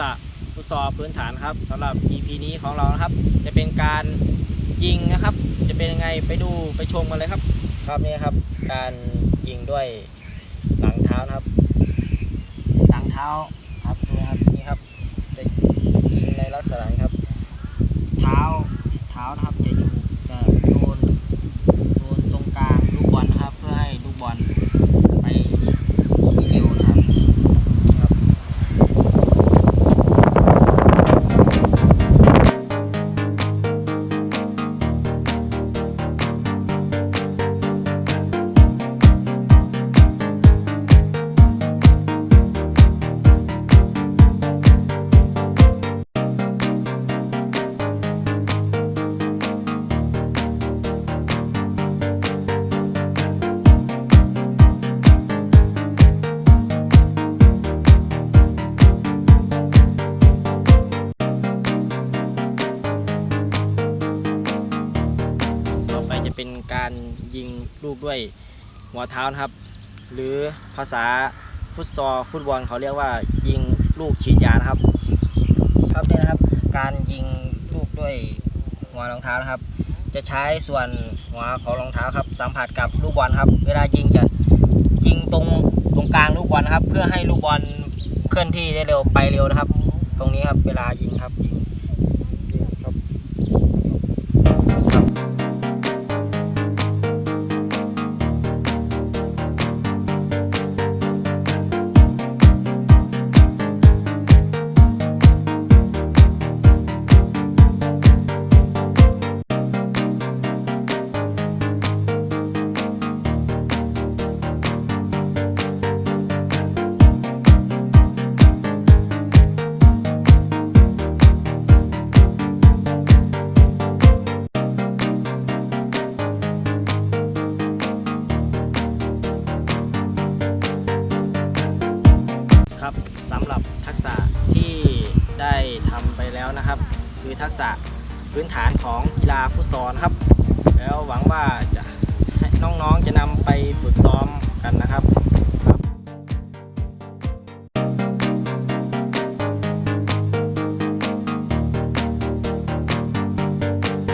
ษะฟุตซอลพื้นฐานครับสำหรับ EP นี้ของเรานะครับ จะเป็นการยิงนะครับ จะเป็นยังไงไปดูไปชมกันเลยครับ ครับนี่ครับ การยิงด้วยหลังเท้านะครับ หลังเท้า เป็นการยิงลูกด้วยหัวเท้านะครับ หรือภาษาฟุตซอลฟุตบอลเขาเรียกว่ายิงลูกฉีดยานะครับ ครับเนี่ยนะครับ การยิงลูกด้วยหัวรองเท้านะครับ จะใช้ส่วนหัวของรองเท้าครับ สัมผัสกับลูกบอลครับ เวลายิงจะยิงตรงตรงกลางลูกบอลนะครับ เพื่อให้ลูกบอลเคลื่อนที่ได้เร็วไปเร็วนะครับ ตรงนี้ครับเวลายิงครับำหรับทักษะที่ได้ทำไปแล้วนะครับ คือทักษะพื้นฐานของกีฬาฟุตซอลครับ แล้วหวังว่าจะน้องๆจะนำไปฝึกซ้อม